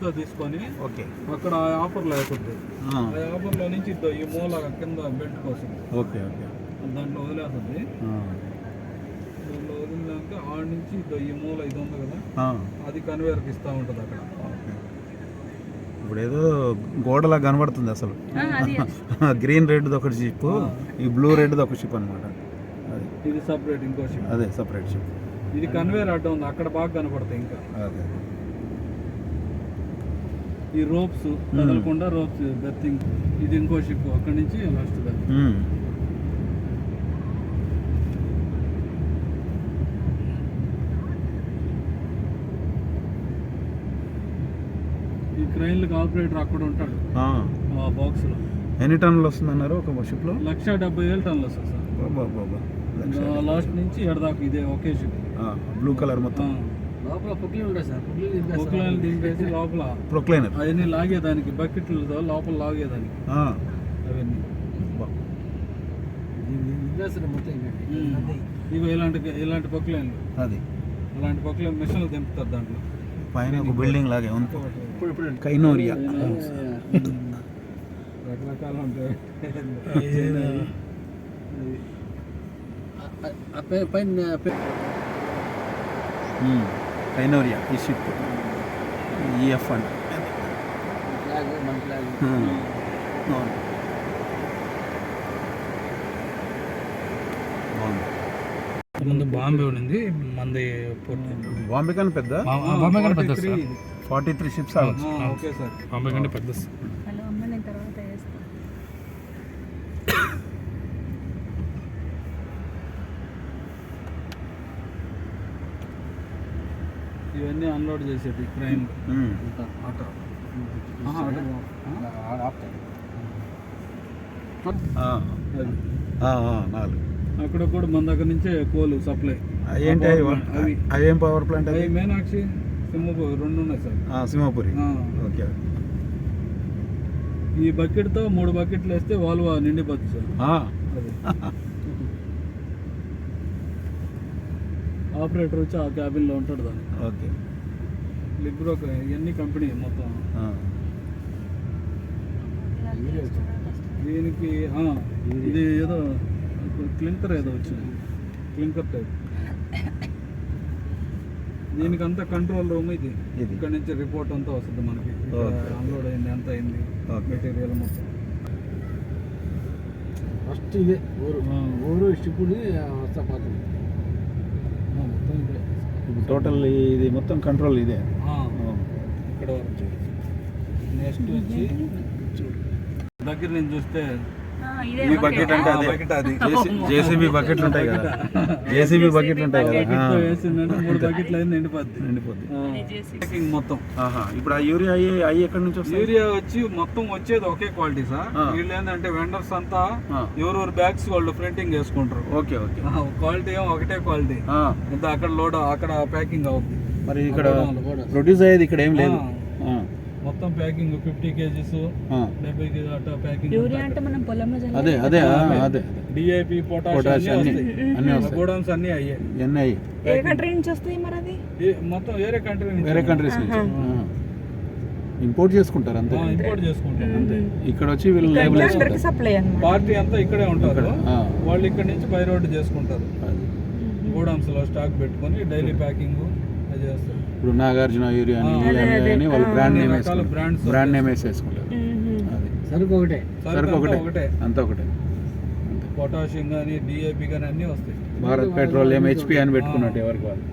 తో తీసుకొని ఓకే. అక్కడ ఆఫర్ లేకపోతే ఆ, ఆ ఆఫర్లో నుంచి ఇద్దో ఈ మూల కింద బెల్ట్ కోసం. Okay okay. దాంట్లో వదిలేస్తుంది. ఆ, దాంట్లో వదిలినాక ఆడ నుంచి ఇద్దో ఈ మూల ఇది ఉంది కదా ఆ, అది కన్వేయర్కి ఇస్తూ ఉంటుంది అక్కడ. ఓకే. ఇప్పుడు ఏదో గోడలా కనబడుతుంది అసలు. ఆ, అది. గ్రీన్ రెడ్ది ఒకటి షిప్ ఈ బ్లూ రెడ్ది ఒక షిప్ అనమాట అది. ఇది సపరేట్ ఇంకో షిప్ అదే సపరేట్ షిప్ ఇది కన్వేయర్ అడ్డం ఉంది అక్కడ బాగా కనపడతాయి ఇంకా. అదే. ఈ రోప్స్ కదలకుండా రోప్స్ బెర్తింగ్ ఇది ఇంకో షిప్ అక్కడ నుంచి లాస్ట్ దాకా. ఉమ్. ఈ క్రైన్లకు ఆపరేటర్ అక్కడ ఉంటాడు. ఆ. బాక్స్లో. ఎన్ని టన్నులు వస్తుంది అన్నారు ఒక షిప్లో లక్ష డెబ్బై వేలు టన్నులు వస్తుంది సార్. బాబా బాబా ఇంకా లాస్ట్ నుంచి ఎడదాకా ఇదే ఒకే షిప్ బ్లూ కలర్ మొత్తం. లోపల పుక్లు ఉంటాయి సార్. దింపేసి లోపల ప్రొక్లైనర్ అవన్నీ లాగేదానికి బకెట్లతో లోపల లాగేదానికి అవన్నీ. ఇవి. ఇలాంటి ఇలాంటి పొక్లైన్లు అది. అలాంటి పొక్లైన్ మిషన్లు దింపుతారు దాంట్లో. పైన ఒక బిల్డింగ్ లాగే ఉంది. కైనోరియా. రకరకాలు ఉంటాయి. పైన ఉమ్. కైనోరియా ఈ షిప్ ఈఎఫ్ అండి. అవును. ముందు బాంబే ఉండింది మంది బాంబే కానీ పెద్ద? బాంబే కంటే పెద్ద సార్. ఫార్టీ త్రీ షిప్స్ అవ్వచ్చు ఓకే సార్. బాంబే కంటే పెద్ద ఇవన్నీ అన్లోడ్ చేసేది క్రైమ్. ఆటో. నాలుగు. అక్కడ కూడా మన దగ్గర నుంచే కోలు సప్లై. ఏంటి అవి? అవి. పవర్ ప్లాంట్ అవి మీనాక్షి సింహపు రెండు ఉన్నాయి సార్. సింహపురి. ఓకే. ఈ బకెట్తో మూడు బకెట్లు వేస్తే వాల్వ్ నిండిపోతుంది సార్. ఆపరేటర్ వచ్చి ఆ క్యాబిన్లో ఉంటాడు దాన్ని. ఓకే. లిబ్రో ఇవన్నీ కంపెనీ మొత్తం. ఆ. దీనికి ఆ, ఇది ఏదో క్లింకర్ ఏదో వచ్చింది. క్లింకర్ టైప్ దీనికి అంతా కంట్రోల్ రూమ్ ఇది. ఇది. ఇక్కడ నుంచి రిపోర్ట్ అంతా వస్తుంది మనకి. అన్లోడ్ అయింది ఎంత అయింది. మెటీరియల్ మొత్తం. ఫస్ట్ ఇదే ఊరు. ఊరు శివుడి వస్తా మొత్తం ఇదే. ఇప్పుడు టోటల్ ఇది మొత్తం కంట్రోల్ ఇదే. ఇక్కడ వరకు నెక్స్ట్ వచ్చి దగ్గర నుంచి చూస్తే ఆ, ఇదే ఈ బకెట్ అంటే అదే. బకెట్ అది. జేసీబీ బకెట్లు ఉంటాయి కదా. జేసీబీ బకెట్లు ఉంటాయి కదా. మూడు బకెట్లు అయింది నిండిపోద్ది. నిండిపోద్ది. మొత్తం. ఆహా ఇప్పుడు ఆ యూరియా అయ్యి అయ్యి ఎక్కడి నుంచి వస్తాయి? యూరియా వచ్చి మొత్తం వచ్చేది ఒకే క్వాలిటీ సార్. వీళ్ళు ఏంటంటే వెండర్స్ అంతా. ఎవరెవరు బ్యాగ్స్ వాళ్ళు ప్రింటింగ్ చేసుకుంటారు. Okay okay. క్వాలిటీ ఏమో ఒకటే క్వాలిటీ ఇంత అక్కడ లోడ్ అక్కడ ప్యాకింగ్ అవుతుంది మరి ఇక్కడ. ప్రొడ్యూస్ అయ్యేది ఇక్కడ ఏం లేదు. మొత్తం ప్యాకింగ్ ఫిఫ్టీ కేజీస్. డెబ్బై కేజీ అట్లా ప్యాకింగ్ యూరియా అంటే మనం పొలంలో చల్లాలి. అదే అదే ఆ, అదే. డిఐపి పొటాష్ అన్ని అన్ని అన్నీ వస్తాయి. గోడౌన్స్ అన్ని అయ్యాయి ఇవన్నీ అయ్యి? ఏ కంట్రీ నుంచి వస్తాయి మరి అది? మొత్తం వేరే కంట్రీ వేరే కంట్రీస్ నుంచి. ఇంపోర్ట్ చేసుకుంటారు అంతే. ఇంపోర్ట్ చేసుకుంటాం అంతే. ఇక్కడ వచ్చి వీళ్ళు ఇక్కడ లేబుల్ వేసుకుంటారు సప్లై అన్నమాట. పార్టీ అంతా ఇక్కడే ఉంటారు. వాళ్ళు ఇక్కడ నుంచి బై రోడ్ చేసుకుంటారు. అది. గోడౌన్స్లో స్టాక్ పెట్టుకొని డైలీ ప్యాకింగ్ ఇప్పుడు నాగార్జున యూరియా అని. వాళ్ళు. బ్రాండ్ నేమ్ వేసుకుంటారు. బ్రాండ్ నేమ్ వేసేసుకుంటారు. అది. సరుకు ఒకటే సరుకు సరుకు అంతా ఒకటే. ఒకటే అంతా ఒకటే పొటాషియం కానీ డిఏపి కానీ అన్నీ వస్తాయి. భారత్ పెట్రోలియం హెచ్పి అని పెట్టుకున్నట్టు ఎవరికి వాళ్ళు.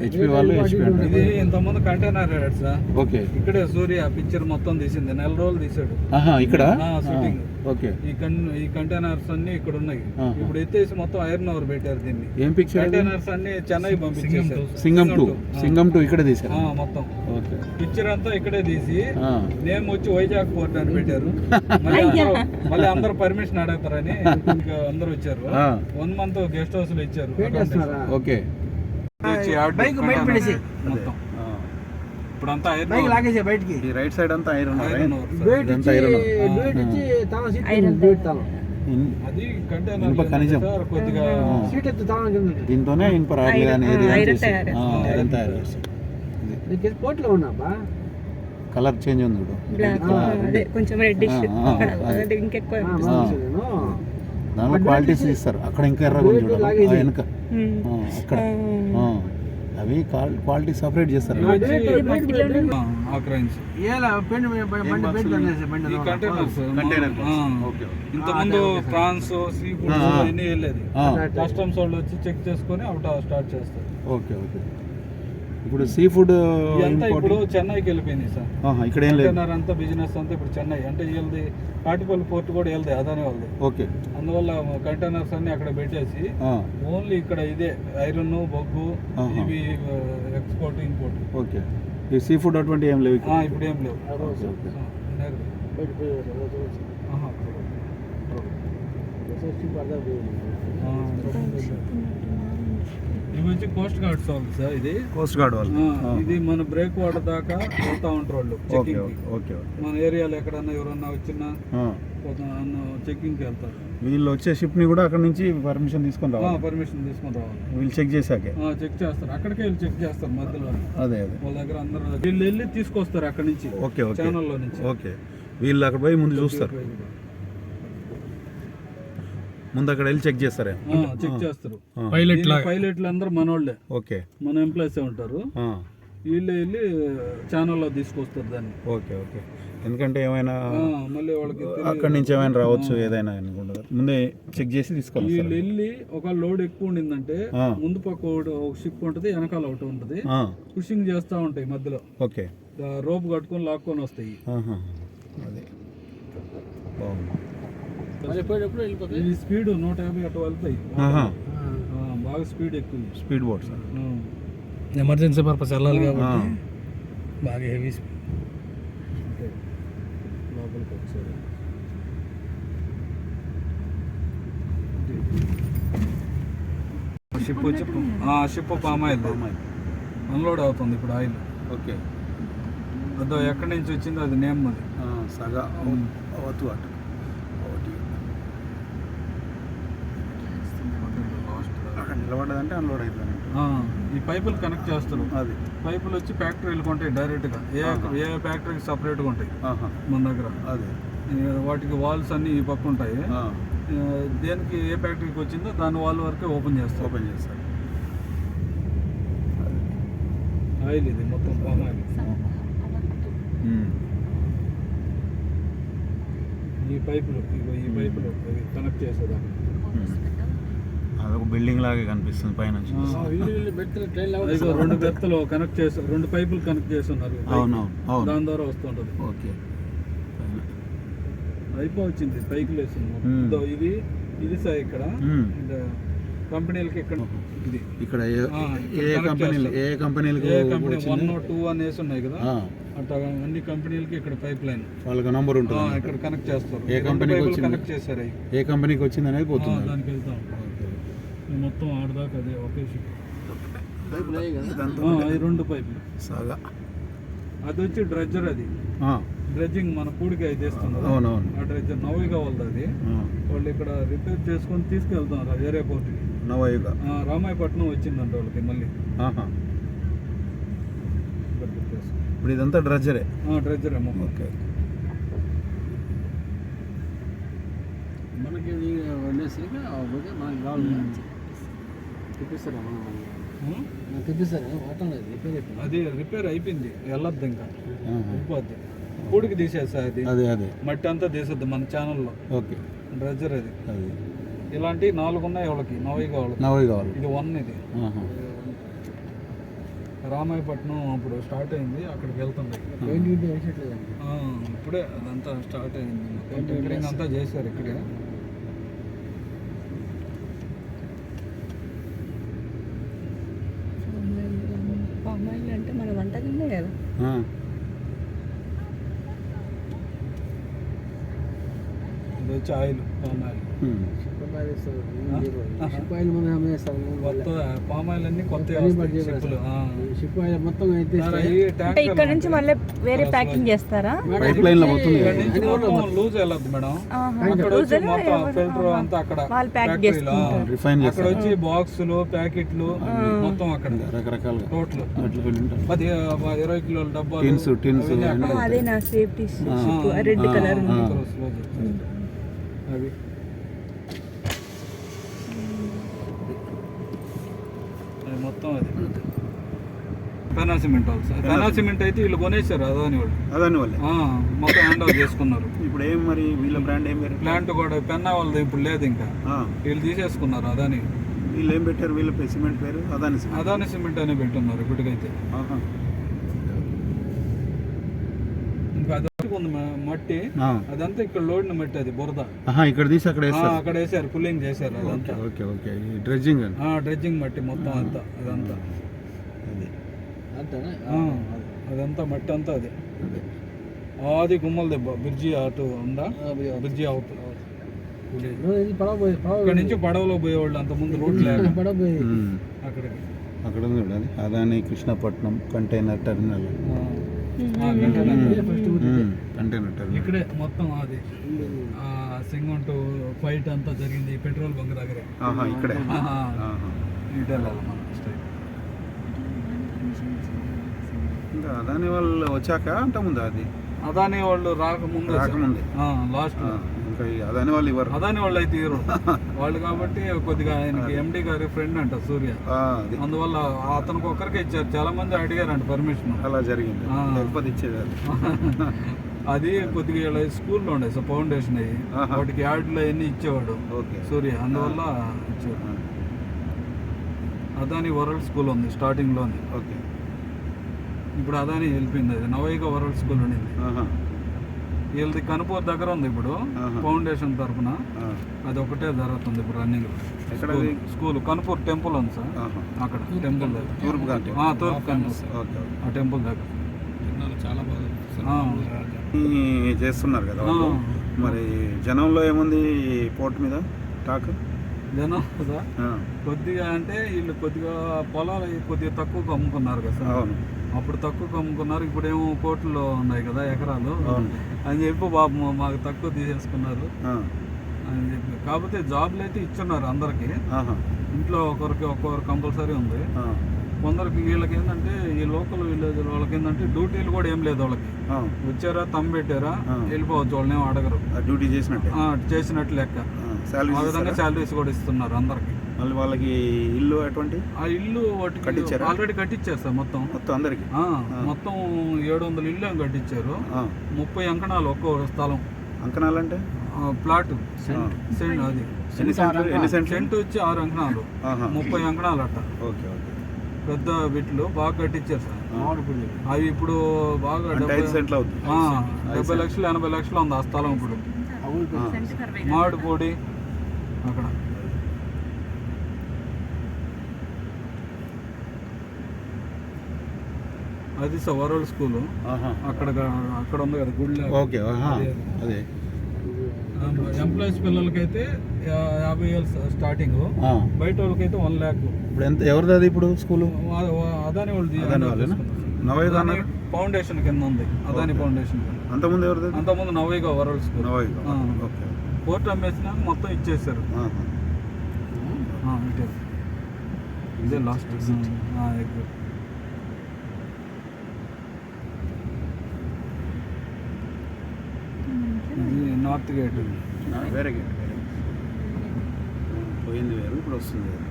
హెచ్పి వాళ్ళు హెచ్పి ఇది ఇంతకుముందు కంటైనర్ సార్ ఓకే. ఇక్కడే సూర్య పిక్చర్ మొత్తం తీసింది. నెల రోజులు తీసాడు. ఆహా ఇక్కడ? shooting. ఓకే. ఈ కన్ ఈ కంటైనర్స్ అన్ని ఇక్కడ ఉన్నాయి. ఇప్పుడు ఎత్తేసి మొత్తం ఐరన్ ఓవర్ పెట్టారు దీన్ని. ఏం పిక్చర్ కంటైనర్స్ అన్ని చెన్నై పంపించేశారు. సింగం టూ. సింగం టూ ఇక్కడ తీసారు ఆ, మొత్తం. ఓకే. పిక్చర్ అంతా ఇక్కడే తీసి నేమ్ వచ్చి వైజాగ్ పోర్ట్ అని పెట్టారు. మళ్ళీ అందరూ మళ్ళీ అందరూ పర్మిషన్ అడుగుతారని ఇంకా అందరూ వచ్చారు. ఆ, వన్ మంత్ గెస్ట్ హౌస్లో ఇచ్చారు. ఓకే. బైక్ బయట పడేసి. మొత్తం. ఇప్పుడంతా బైక్. లాగేసే బయటికి. ఈ రైట్ సైడ్ అంతా ఐరన్ ఐరన్. బయట ఇచ్చి సీట్ బయట అది ఇనుప ఖనిజం. సీట్ ఎత్తు ఉంటుంది. దీంతోనే ఇనుప కానీ ఐరన్ తయారు చేస్తారు. కలర్ చేంజ్ ఉంది కొంచెం రెడ్డిష్ ఇంకెక్కువ దానిలో క్వాలిటీస్ ఇస్తారు. అక్కడ ఇంకా ఎర్రగా ఉంది చూడు. ఆ వెనక. అక్కడ. అవి క్వాలిటీ సపరేట్ చేస్తారు. ఇంతకుముందు ప్రాన్స్ సీ ఆ. అన్నీ వెళ్ళేది. కస్టమ్స్ వాళ్ళు వచ్చి చెక్ చేసుకొని అప్పుడు స్టార్ట్ చేస్తారు. Okay okay. ఇప్పుడు సీ ఫుడ్ ఇంపోర్ట్ ఇప్పుడు చెన్నైకి వెళ్ళిపోయింది సార్. ఇక్కడ ఏం లేదు. అంతా బిజినెస్ అంతా ఇప్పుడు చెన్నై అంటే వీళ్ళది కాటిపల్లి పోర్ట్ కూడా వెళ్తాయి అదానే వాళ్ళది. ఓకే. అందువల్ల కంటైనర్స్ అన్ని అక్కడ పెట్టేసి ఆ, ఓన్లీ ఇక్కడ ఇదే ఐరన్ బొగ్గు. ఇవి ఎక్స్పోర్ట్ ఇంపోర్ట్ ఓకే. ఈ సీ ఫుడ్ అటువంటి ఏం లేవు ఇక్కడ? ఇప్పుడు ఏం లేవు. Okay, ship. ఇవి వచ్చి కోస్ట్ గార్డ్స్ వాళ్ళు సార్ ఇది. కోస్ట్ గార్డ్ వాళ్ళు ఇది మన బ్రేక్ వాటర్ దాకా వెళ్తా ఉంటారు వాళ్ళు ఓకే మన ఏరియాలో ఎక్కడన్నా ఎవరన్నా వచ్చినా ఆ, చెకింగ్కి వెళ్తారు. వీళ్ళు వచ్చే షిప్ని కూడా అక్కడ నుంచి పర్మిషన్ తీసుకొని రావాలి. పర్మిషన్ తీసుకొని రావాలి. వీళ్ళు చెక్ చేశాకే. చెక్ చేస్తారు. అక్కడికే వెళ్ళి చెక్ చేస్తారు మధ్యలో. అదే అదే. వాళ్ళ దగ్గర అందరూ వీళ్ళు వెళ్ళి తీసుకొస్తారు అక్కడ నుంచి ఓకే ఓకే. ఛానల్లో నుంచి. ఓకే. వీళ్ళు అక్కడ పోయి ముందు చూస్తారు. ముందు అక్కడ వెళ్ళి చెక్ చేస్తారే చెక్ చేస్తారు. పైలట్ పైలట్లు అందరూ మనోళ్ళే. ఓకే. మన ఎంప్లాయీస్ ఉంటారు. ఆ, వీళ్ళే వెళ్ళి ఛానల్లో తీసుకొస్తారు దాన్ని. Okay okay. ఎందుకంటే ఏమైనా ఆ, మళ్ళీ వాళ్ళకి. అక్కడి నుంచి ఏమైనా రావచ్చు ఏదైనా అనుకుంటారు. ముందే చెక్ చేసి తీసుకొని వీళ్ళు వెళ్ళి ఒక లోడ్ ఎక్కువ ఉండిందంటే. ముందు పక్క ఒకటి- ఒక షిప్ ఉంటుంది వెనకాల ఒకటి ఉంటుంది. పుషింగ్ చేస్తూ ఉంటాయి మధ్యలో. ఓకే. రోప్ కట్టుకొని లాక్కొని వస్తాయి. అదే. బాగుంది. ఈ స్పీడ్ నూట యాభై అటు వెళ్తాయి బాగా స్పీడ్ ఎక్కువ. Speed boat sir. Emergency purpose వెళ్ళాలి ఆ, బాగా హెవీ స్పీడ్ లోపలికి ఒకసారి షిప్ వచ్చి షిప్ పామ్ ఆయిల్. అన్లోడ్ అవుతుంది ఇప్పుడు ఆయిల్. ఓకే. అదో ఎక్కడి నుంచి వచ్చిందో అది నేమ్ అది. సగా అవతు అటు. నిలబడ్డదంటే అన్లోడ్ అవుతుంది ఆ, ఈ పైపులు కనెక్ట్ చేస్తారు. అది. పైపులు వచ్చి ఫ్యాక్టరీలకు ఉంటాయి డైరెక్ట్గా ఏ ఏ ఫ్యాక్టరీకి సపరేట్గా ఉంటాయి. ఆహా, మన దగ్గర. అదే. ఈ వాటికి వాల్స్ అన్ని ఈ పక్క ఉంటాయి. దేనికి ఏ ఫ్యాక్టరీకి వచ్చిందో దాని వాల్ వరకే ఓపెన్ చేస్తారు. ఓపెన్ చేస్తారు. ఆయిల్ ఇది మొత్తం పామ్ ఆయిల్ ఉమ్, ఈ పైపులు ఇగో ఈ పైపులు ఇవి కనెక్ట్ చేసేదాన్ని. ఉమ్. అదొక బిల్డింగ్ లాగే కనిపిస్తుంది ఇగో రెండు బెర్తలు కనెక్ట్ చేస్తారు రెండు పైపులు కనెక్ట్ చేస్తున్నారు అవునవును అవును దాని ద్వారా వస్తుంటది. ఓకే. అయిపోవచ్చింది పైకి లేస్తుంది. ఇదో ఇది ఇది సార్ ఇక్కడ. కంపెనీలకి ఇక్కడ ఇది ఇక్కడ ఏ కంపెనీలు ఏ కంపెనీలకు ఏ కంపెనీ వచ్చింది? వన్ టూ అని వేసి ఉన్నాయి కదా. అట్లా అన్ని కంపెనీలకి ఇక్కడ పైప్ లైన్ వాళ్ళకి నంబర్ ఉంటుంది. ఇక్కడ కనెక్ట్ చేస్తారు. ఏ కంపెనీకి? కనెక్ట్ చేశారు ఏ కంపెనీకి వచ్చింది అనేది పోతుంది. దానికి వెళ్తాం. మొత్తం ఆడదాకా అదే ఒకే ఈ రెండు పైపులు. సాగా. అది వచ్చి డ్రెడ్జర్ అది. ఆ, డ్రెడ్జింగ్ మన పూడికి అయితే అవునవును. ఆ డ్రెడ్జర్ నవ్వుగా వాళ్ళది అది. వాళ్ళు ఇక్కడ రిపేర్ చేసుకొని తీసుకెళ్తాం వేరే పోర్టుకి. నవయుగ రామాయపట్నం వచ్చిందంట వాళ్ళకి మళ్ళీ. ఇప్పుడు ఇదంతా డ్రజ్జరే ఆ, డ్రెడ్జర్ ఓకే. మనకి మనకి కావాలి అది రిపేర్ అయిపోయింది వెళ్ళొద్దు ఇంకా. వెళ్ళిపోద్ది. పూడికి తీసేస్తా అది. అదే అదే. మట్టి అంతా తీసేద్ది మన ఛానల్లో ఓకే. డ్రెడ్జర్ అది. అది. ఇలాంటి నాలుగు ఉన్నాయి వాళ్ళకి నవైగా వాళ్ళకి నవయి కావాలి. ఇది వన్ ఇది. రామాయపట్నం అప్పుడు స్టార్ట్ అయింది అక్కడికి వెళ్తుంది. ఇప్పుడే అదంతా స్టార్ట్ అయింది. అంతా చేశారు ఇక్కడే పామ్ ఆయిల్ అంటే మన వంటలే కదా ఆ, అంటే ఇక్కడ నుంచి. మళ్ళీ వేరే ప్యాకింగ్ చేస్తారా? పైప్ లైన్లో మొత్తం లూజ్ వెళ్ళదు మేడం. ఆహా. అక్కడ వచ్చి మొత్తం ఫిల్టర్ అంతా అక్కడ వాళ్ళు ప్యాక్. చేసుకుంటారు. రిఫైన్ అక్కడ చేస్తారు. వచ్చి బాక్సులు ప్యాకెట్లు మొత్తం అక్కడ. రకరకాలుగా టోటల్ పది ఇరవై కిలోల డబ్బాలు టిన్స్ టిన్స్ అదే నా సేఫ్టీ రెడ్ కలర్. అవి. మొత్తం అది. పెనా సిమెంట్ వాళ్ళు సార్. పెనా సిమెంట్. అయితే వీళ్ళు కొనేసారు అదాని వాళ్ళు. అదని వాళ్ళే. మొత్తం హ్యాండ్ ఓవర్ చేసుకున్నారు. ఇప్పుడు ఏం మరి వీళ్ళ బ్రాండ్ ఏం పేరు ప్లాంట్ కూడా పెన్నా వాళ్ళది ఇప్పుడు లేదు ఇంకా. వీళ్ళు తీసేసుకున్నారు అదాని. వీళ్ళు ఏం పెట్టారు? వీళ్ళ సిమెంట్ పేరు అదాని సిమెంట్. అదాని సిమెంట్ అని పెట్టున్నారు ఇప్పటికైతే ఆహా. ఇంకా అది ఒకటి ఉంది మ- మట్టి. అదంతా ఇక్కడ లోడిన మట్టి అది బురద. ఇక్కడ తీసి అక్కడ అక్కడ వేసారు పుల్లింగ్ చేశారు అదంతా. Okay okay. ఈ డ్రెడ్జింగ్ డ్రెడ్జింగ్ మట్టి మొత్తం అంతా అదంతా అదే. అంతేనా? ఆ, అదంతా మట్టి అంతా అది. అదే. ఆది గుమ్మల దెబ్బ బ్రిడ్జి అటు ఉందా బ్రిడ్జి అవుట్ నువ్వు ఇది పడవ పోయి పడవ ఇక్కడ నుంచి పడవలో పోయేవాళ్ళు అంత ముందు రోడ్ లేక. పడవ పోయి. ఉమ్. అక్కడికి. అక్కడ ఉంది చూడండి Adani Krishnapatnam container terminal. Um, container terminal ఇక్కడే మొత్తం అది ఆ సింగం టు ఫైట్ అంతా జరిగింది పెట్రోల్ బంక్ దగ్గరే. ఇక్కడే. అదాని వాళ్ళు వచ్చాక అంత ముందు అది? అదాని వాళ్ళు రాకముందు రాకముందే. లాస్ట్ ఇంకా అదాని వాళ్ళు ఇవ్వరు. అదాని వాళ్ళు అయితే ఇయ్యరు. వాళ్ళు కాబట్టి కొద్దిగా ఆయనకి ఎండి గారి ఫ్రెండ్ అంట సూర్య. అందువల్ల అతనికి ఒక్కరికే ఇచ్చారు. చాలా మంది అడిగారంట పర్మిషన్ అలా జరిగింది. లేకపోతే ఇచ్చేదారు అది కొద్దిగా స్కూల్లో ఉండే సో ఫౌండేషన్ అయ్యి. వాటికి యాడ్లు అవన్నీ ఇచ్చేవాడు ఓకే. సూర్య. అందువల్ల ఇచ్చాడు అదాని వరల్డ్ స్కూల్ ఉంది స్టార్టింగ్లోనే ఓకే. ఇప్పుడు అదాని వెళ్ళిపోయింది అది. నవైక వరల్డ్ స్కూల్ ఉండింది. వీళ్ళది కనుపూర్ దగ్గర ఉంది ఇప్పుడు. ఫౌండేషన్ తరపున. ఆ. అది ఒకటే జరుగుతుంది ఇప్పుడు రన్నింగ్? స్కూల్ కనుపూర్ టెంపుల్ ఉంది సార్. అక్కడ టెంపుల్ దగ్గర. తూర్పు ఆ, తూర్పు కన్ను ఓకే ఓకే. ఆ టెంపుల్ దగ్గర. చాలా బాగా చేస్తున్నారు కదా. మరి జనంలో ఏముంది ఈ పోర్ట్ మీద? టాక్? జనం కొద్దిగా అంటే వీళ్ళు కొద్దిగా పొలాలు కొద్దిగా తక్కువకు అమ్ముకున్నారు కదా సార్. అవును. అప్పుడు తక్కువకు అమ్ముకున్నారు ఇప్పుడు ఏమో కోట్లు ఉన్నాయి కదా ఎకరాలు. అని చెప్పి బాబు మాకు తక్కువ తీసేసుకున్నారు. అని చెప్పి కాకపోతే జాబ్లు అయితే ఇచ్చున్నారు అందరికి. ఇంట్లో ఒకరికి ఒక్కొక్కరు కంపల్సరీ ఉంది. కొందరికి వీళ్ళకి ఏంటంటే ఈ లోకల్ విలేజ్ వాళ్ళకి ఏంటంటే డ్యూటీలు కూడా ఏం లేదు వాళ్ళకి. వచ్చారా తమ్ పెట్టారా. వెళ్ళిపోవచ్చు వాళ్ళని ఏం అడగరు. ఆ డ్యూటీ చేసినట్టే. ఆ, చేసినట్లు లెక్క. ఆ విధంగా శాలరీస్ కూడా ఇస్తున్నారు అందరికి. మళ్ళీ వాళ్ళకి ఇల్లు అటువంటి ఆ ఇల్లు వాటికి కట్టించారా? ఆల్రెడీ కట్టించారు సార్ మొత్తం. మొత్తం అందరికి? ఆ, మొత్తం ఏడు వందల ఇల్లు కట్టించారు. ముప్పై అంకణాలు ఒక్కో స్థలం. అంకణాలంటే ఆ, ప్లాట్. సెంట్ అది. ఎన్ని సెంట్లు? ఎన్ని సెంట్లు? సెంట్ వచ్చి ఆరు అంకణాలు. ఆహా. ముప్పై అంకణాలు అట్ట ఓకే ఓకే. పెద్ద బిట్లు బాగా కట్టించారు సార్. అవి ఇప్పుడు బాగా అంటే డెబ్బై సెంట్లు అవుతుంది. ఆ, డెబ్బై లక్షలు ఎనభై లక్షలు ఉంది ఆ స్థలం ఇప్పుడు. ఆ. మామిడి పొడి అక్కడ. అది సార్ వరల్డ్ స్కూల్. అక్కడ అక్కడ ఉంది కదా గుడి ఓకే. అదే ఎంప్లాయీస్ పిల్లలకైతే యాభై వేలు స్టార్టింగ్. బయట వాళ్ళకైతే వన్ ల్యాక్ ఇప్పుడు ఎంత ఎవరిది అది ఇప్పుడు స్కూలు అదాని వాళ్ళు? నవయుగ అన్నారు? ఫౌండేషన్ కింద ఉంది అదాని ఫౌండేషన్. అంతకుముందు ఎవరిది? అంతకుముందు Navayuga world school Navayuga. Okay court అమ్మేసినాక మొత్తం ఇచ్చేసారు. ఇదే లాస్ట్ ఎగ్జిట్ ఇది నార్త్ గేట్ వేరే గేట్ వేరే గేట్. పోయింది వేరు ఇప్పుడు వస్తుంది వేరు